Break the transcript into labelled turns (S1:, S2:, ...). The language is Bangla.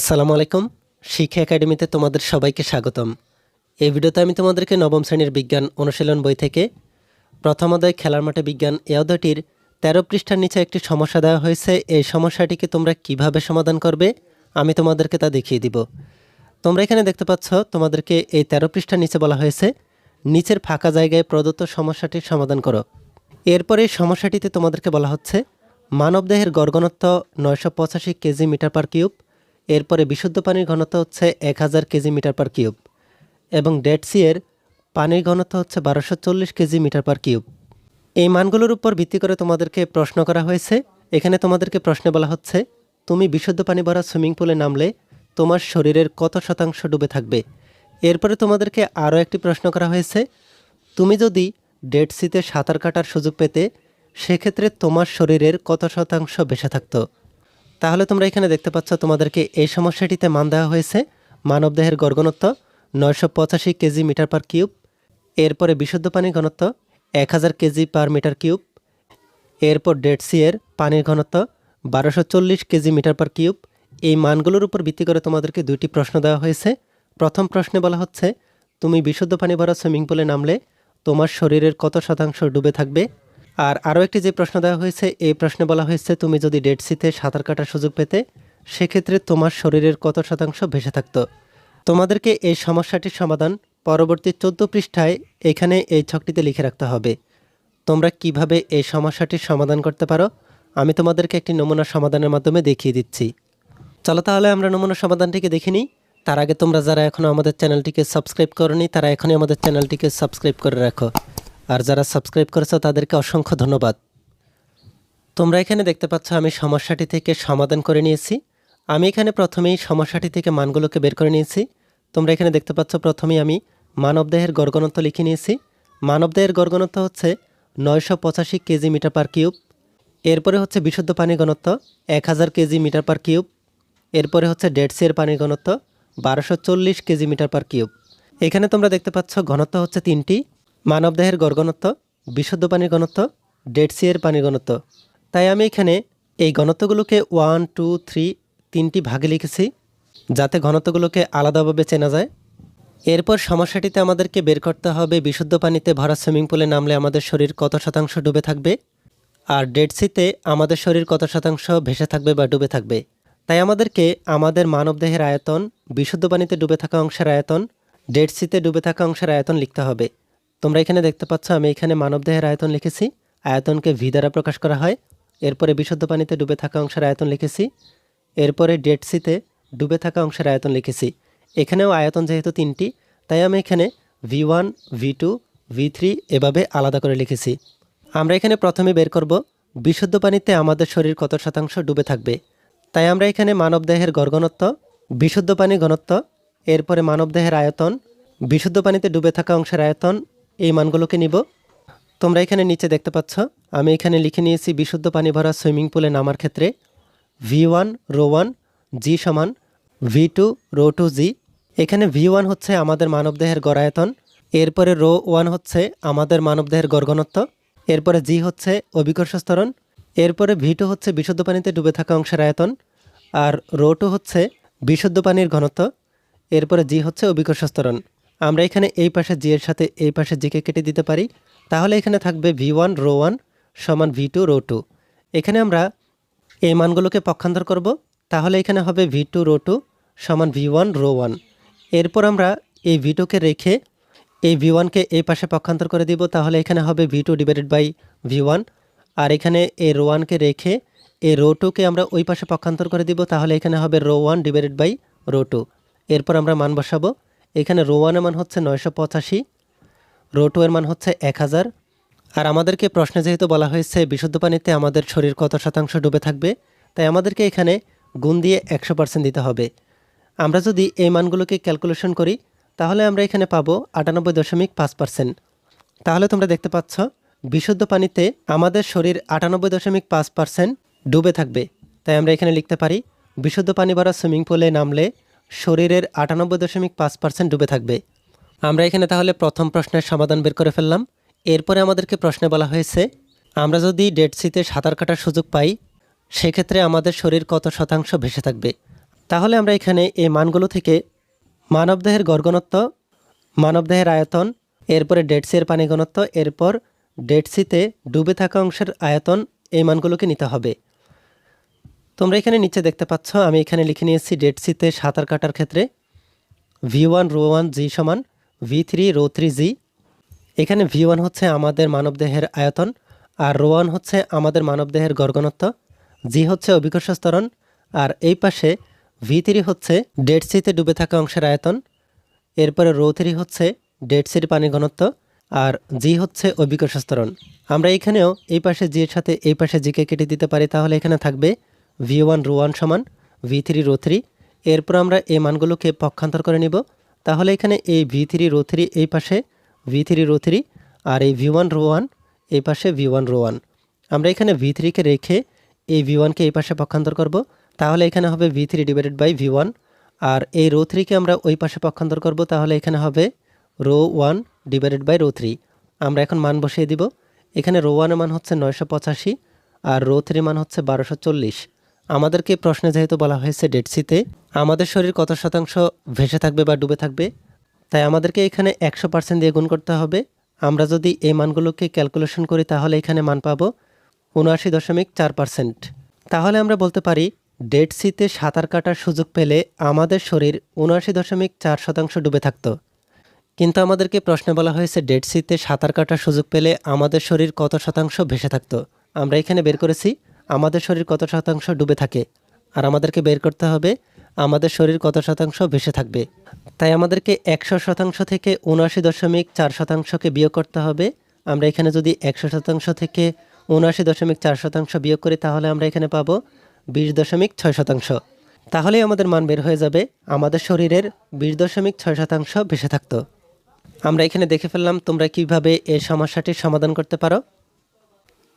S1: আসসালামু আলাইকুম। শিক্ষা একাডেমিতে তোমাদের সবাইকে স্বাগতম। এই ভিডিওতে আমি তোমাদেরকে নবম শ্রেণির বিজ্ঞান অনুশীলন বই থেকে প্রথম অধ্যায় খেলার মাঠে বিজ্ঞান এ অধ্যায়টির তেরো পৃষ্ঠার নিচে একটি সমস্যা দেওয়া হয়েছে। এই সমস্যাটিকে তোমরা কীভাবে সমাধান করবে আমি তোমাদেরকে তা দেখিয়ে দিব। তোমরা এখানে দেখতে পাচ্ছ, তোমাদেরকে এই তেরো পৃষ্ঠার নিচে বলা হয়েছে, নিচের ফাঁকা জায়গায় প্রদত্ত সমস্যাটির সমাধান করো। এরপরে সমস্যাটিতে তোমাদেরকে বলা হচ্ছে, মানবদেহের গড়ঘনত্ব নয়শো পঁচাশি কেজি মিটার পার কিউব এরপরে বিশুদ্ধ পানির ঘনত্ব হচ্ছে এক হাজার কেজি মিটার পার কিউব এবং ডেড সি এর পানির ঘনত্ব হচ্ছে বারোশো চল্লিশ কেজি মিটার পার কিউব। এই মানগুলোর উপর ভিত্তি করে তোমাদেরকে প্রশ্ন করা হয়েছে। এখানে তোমাদেরকে প্রশ্নে বলা হচ্ছে, তুমি বিশুদ্ধ পানি ভরা সুইমিং পুলে নামলে তোমার শরীরের কত শতাংশ ডুবে থাকবে? এরপরে তোমাদেরকে আরও একটি প্রশ্ন করা হয়েছে, তুমি যদি ডেড সিতে সাঁতার কাটার সুযোগ পেতে, সেক্ষেত্রে তোমার শরীরের কত শতাংশ বেঁচে থাকতো? তাহলে তোমরা এখানে দেখতে পাচ্ছ তোমাদেরকে এই সমস্যাটিতে মান দেওয়া হয়েছে। মানবদেহের গড়ঘনত্ব নয়শো পঁচাশি কেজি মিটার পার কিউব। এরপরে বিশুদ্ধ পানির ঘনত্ব, এক হাজার কেজি পার মিটার কিউব। এরপর ডেড সি এর পানির ঘনত্ব, বারোশো চল্লিশ কেজি মিটার পার কিউব। এই মানগুলোর উপর ভিত্তি করে তোমাদেরকে দুইটি প্রশ্ন দেওয়া হয়েছে। প্রথম প্রশ্নে বলা হচ্ছে, তুমি বিশুদ্ধ পানি ভরা সুইমিং পুলে নামলে তোমার শরীরের কত শতাংশ ডুবে থাকবে? আর আরও একটি যে প্রশ্ন দেওয়া হয়েছে, এই প্রশ্নে বলা হয়েছে, তুমি যদি ডেড সিতে সাঁতার কাটার সুযোগ পেতে, সেক্ষেত্রে তোমার শরীরের কত শতাংশ ভেসে থাকত? তোমাদেরকে এই সমস্যাটির সমাধান পরবর্তী চোদ্দ পৃষ্ঠায় এখানে এই ছকটিতে লিখে রাখতে হবে। তোমরা কীভাবে এই সমস্যাটির সমাধান করতে পারো, আমি তোমাদেরকে একটি নমুনা সমাধানের মাধ্যমে দেখিয়ে দিচ্ছি। চলো তাহলে আমরা নমুনা সমাধানটিকে দেখে নিই। তার আগে তোমরা যারা এখনও আমাদের চ্যানেলটিকে সাবস্ক্রাইব করনি, তারা এখনই আমাদের চ্যানেলটিকে সাবস্ক্রাইব করে রাখো। আর যারা সাবস্ক্রাইব করেছ, তাদেরকে অসংখ্য ধন্যবাদ। তোমরা এখানে দেখতে পাচ্ছ, আমি সমস্যাটি থেকে সমাধান করে নিয়েছি। আমি এখানে প্রথমেই সমস্যাটি থেকে মানগুলোকে বের করে নিয়েছি। তোমরা এখানে দেখতে পাচ্ছ, প্রথমেই আমি মানবদেহের গড়গণত্ব লিখে নিয়েছি। মানবদেহের গড়গণত্ব হচ্ছে নয়শো পঁচাশি কেজি মিটার পার কিউব। এরপরে হচ্ছে বিশুদ্ধ পানি ঘনত্ব এক হাজার কেজি মিটার পার কিউব। এরপরে হচ্ছে ডেড সিয়ের পানির ঘনত্ব বারোশো চল্লিশ কেজি মিটার পার কিউব। এখানে তোমরা দেখতে পাচ্ছ, ঘনত্ব হচ্ছে তিনটি। মানবদেহের গড়ঘনত্ব বিশুদ্ধ পানির ঘনত্ব ডেড সিয়ের পানির ঘনত্ব। তাই আমি এখানে এই ঘনত্বগুলোকে ওয়ান টু থ্রি তিনটি ভাগে লিখেছি, যাতে ঘনত্বগুলোকে আলাদাভাবে চেনা যায়। এরপর সমস্যাটিতে আমাদেরকে বের করতে হবে বিশুদ্ধ পানিতে ভরা সুইমিং পুলে নামলে আমাদের শরীর কত শতাংশ ডুবে থাকবে? আর ডেড সিতে আমাদের শরীর কত শতাংশ ভেসে থাকবে বা ডুবে থাকবে? তাই আমাদেরকে আমাদের মানবদেহের আয়তন, বিশুদ্ধ পানিতে ডুবে থাকা অংশের আয়তন ডেড সিতে ডুবে থাকা অংশের আয়তন লিখতে হবে। তোমরা এখানে দেখতে পাচ্ছ, আমি এখানে মানবদেহের আয়তন লিখেছি। আয়তনকে ভি দ্বারা প্রকাশ করা হয়। এরপরে বিশুদ্ধ পানিতে ডুবে থাকা অংশের আয়তন লিখেছি। এরপরে ডেড সিতে ডুবে থাকা অংশের আয়তন লিখেছি। এখানেও আয়তন যেহেতু তিনটি, তাই আমি এখানে V one V two V three এভাবে আলাদা করে লিখেছি। আমরা এখানে প্রথমে বের করব, বিশুদ্ধ পানিতে আমাদের শরীর কত শতাংশ ডুবে থাকবে? তাই আমরা এখানে মানবদেহের গড়ঘনত্ব বিশুদ্ধ পানি ঘনত্ব, এরপরে মানবদেহের আয়তন, বিশুদ্ধ পানিতে ডুবে থাকা অংশের আয়তন এই মানগুলোকে নিব। তোমরা এখানে নিচে দেখতে পাচ্ছ, আমি এখানে লিখে নিয়েছি বিশুদ্ধ পানি ভরা সুইমিং পুলে নামার ক্ষেত্রে V one rho one g সমান V two rho two g এখানে ভি ওয়ান হচ্ছে আমাদের মানবদেহের গড়ায়তন, এরপরে রো ওয়ান হচ্ছে আমাদের মানবদেহের গড়ঘনত্ব এরপরে জি হচ্ছে অভিকর্ষ স্তরণ, এরপরে ভি টু হচ্ছে বিশুদ্ধ পানিতে ডুবে থাকা অংশের আয়তন, আর রো টু হচ্ছে বিশুদ্ধ পানির ঘনত্ব, এরপরে জি হচ্ছে অভিকর্ষ স্তরণ। আমরা এখানে এই পাশে জি এর সাথে এই পাশে জিকে কেটে দিতে পারি। তাহলে এখানে থাকবে ভি ওয়ান, রো ওয়ান সমান ভি টু, রো টু। এখানে আমরা এই মানগুলোকে পক্ষান্তর করব। তাহলে এখানে হবে ভি টু, রো টু সমান ভি ওয়ান, রো ওয়ান। এরপর আমরা এই ভি টুকে রেখে এই ভি ওয়ানকে এই পাশে পক্ষান্তর করে দিব। তাহলে এখানে হবে V two divided by V one. আর এখানে এই রো ওয়ানকে রেখে এই রো টুকে আমরা ওই পাশে পক্ষান্তর করে দিব। তাহলে এখানে হবে rho one divided by rho two. এরপর আমরা মান বসাবো। এখানে রো ওয়ানের মান হচ্ছে নয়শো পঁচাশি রো টু এর মান হচ্ছে এক হাজার। আর আমাদেরকে প্রশ্নে যেহেতু বলা হয়েছে, বিশুদ্ধ পানিতে আমাদের শরীর কত শতাংশ ডুবে থাকবে, তাই আমাদেরকে এখানে গুণ দিয়ে একশো পার্সেন্ট দিতে হবে। আমরা যদি এই মানগুলোকে ক্যালকুলেশন করি, তাহলে আমরা এখানে পাবো আটানব্বই দশমিক পাঁচ পার্সেন্ট। তাহলে তোমরা দেখতে পাচ্ছ, বিশুদ্ধ পানিতে আমাদের শরীর আটানব্বই দশমিক পাঁচ পার্সেন্ট ডুবে থাকবে। তাই আমরা এখানে লিখতে পারি, বিশুদ্ধ পানি ভরা সুইমিং পুলে নামলে শরীরের আটানব্বই দশমিক পাঁচ পার্সেন্ট ডুবে থাকবে। আমরা এখানে তাহলে প্রথম প্রশ্নের সমাধান বের করে ফেললাম। এরপরে আমাদেরকে প্রশ্নে বলা হয়েছে, আমরা যদি ডেড সিতে সাঁতার কাটার সুযোগ পাই, সেক্ষেত্রে আমাদের শরীর কত শতাংশ ভেসে থাকবে? তাহলে আমরা এখানে এই মানগুলো থেকে মানবদেহের গড়ঘনত্ব মানবদেহের আয়তন, এরপরে ডেড সি এর পানি ঘনত্ব এরপর ডেড সিতে ডুবে থাকা অংশের আয়তন এই মানগুলোকে নিতে হবে। তোমরা এখানে নিচে দেখতে পাচ্ছ, আমি এখানে লিখে নিয়েছি ডেড সিতে সাঁতার কাটার ক্ষেত্রে V one, rho one, g সমান, V three, rho three, g. এখানে ভি ওয়ান হচ্ছে আমাদের মানবদেহের আয়তন আর রো ওয়ান হচ্ছে আমাদের মানবদেহের গর্গনত্ব জি হচ্ছে অভিকর্ষ স্তরণ আর এই পাশে ভি থ্রি হচ্ছে ডেড সিতে ডুবে থাকা অংশের আয়তন। এরপরে রো থ্রি হচ্ছে ডেড সির পানি ঘনত্ব আর জি হচ্ছে অভিকর্ষ স্তরণ আমরা এখানেও এই পাশে জি এর সাথে এই পাশে জিকে কেটে দিতে পারি, তাহলে এখানে থাকবে ভি ওয়ান রো ওয়ান সমান ভি থ্রি রো থ্রি এরপর আমরা এই মানগুলোকে পক্ষান্তর করে নিব। তাহলে এখানে এই ভি থ্রি রো থ্রি এই পাশে ভি থ্রি রো থ্রি আর এই ভি ওয়ান রো ওয়ান এই পাশে ভি ওয়ান রো ওয়ান আমরা এখানে ভি থ্রিকে রেখে এই ভি ওয়ানকে এই পাশে পক্ষান্তর করব। তাহলে এখানে হবে V three divided by V one আর এই রো থ্রিকে আমরা ওই পাশে পক্ষান্তর করব। তাহলে এখানে হবে rho one divided by rho three আমরা এখন মান বসিয়ে দিব। এখানে রো ওয়ানের মান হচ্ছে নয়শো পঁচাশি, আর রো থ্রি মান হচ্ছে বারোশো চল্লিশ। আমাদেরকে প্রশ্নে যেহেতু বলা হয়েছে ডেড সিতে আমাদের শরীর কত শতাংশ ভেসে থাকবে বা ডুবে থাকবে? তাই আমাদেরকে এখানে একশো পার্সেন্ট দিয়ে গুণ করতে হবে। আমরা যদি এই মানগুলোকে ক্যালকুলেশন করি, তাহলে এখানে মান পাবো উনআশি দশমিক চার পার্সেন্ট তাহলে আমরা বলতে পারি ডেড সিতে সাঁতার কাটার সুযোগ পেলে আমাদের শরীর উনআশি দশমিক চার শতাংশ ডুবে থাকতো। কিন্তু আমাদেরকে প্রশ্নে বলা হয়েছে ডেড সিতে সাঁতার কাটার সুযোগ পেলে আমাদের শরীর কত শতাংশ ভেসে থাকতো? আমরা এখানে বের করেছি আমাদের শরীর কত শতাংশ ডুবে থাকে, আর আমাদেরকে বের করতে হবে, আমাদের শরীর কত শতাংশ ভেসে থাকবে। তাই আমাদেরকে একশো শতাংশ থেকে উনআশি দশমিক চার শতাংশকে বিয়োগ করতে হবে। আমরা এখানে যদি একশো শতাংশ থেকে উনআশি দশমিক চার শতাংশ বিয়োগ করি, তাহলে আমরা এখানে পাবো বিশ দশমিক ছয় শতাংশ। তাহলেই আমাদের মান বের হয়ে যাবে, আমাদের শরীরের বিশ দশমিক ছয় শতাংশ ভেসে থাকতো। আমরা এখানে দেখে ফেললাম তোমরা কীভাবে এই সমস্যাটির সমাধান করতে পারো।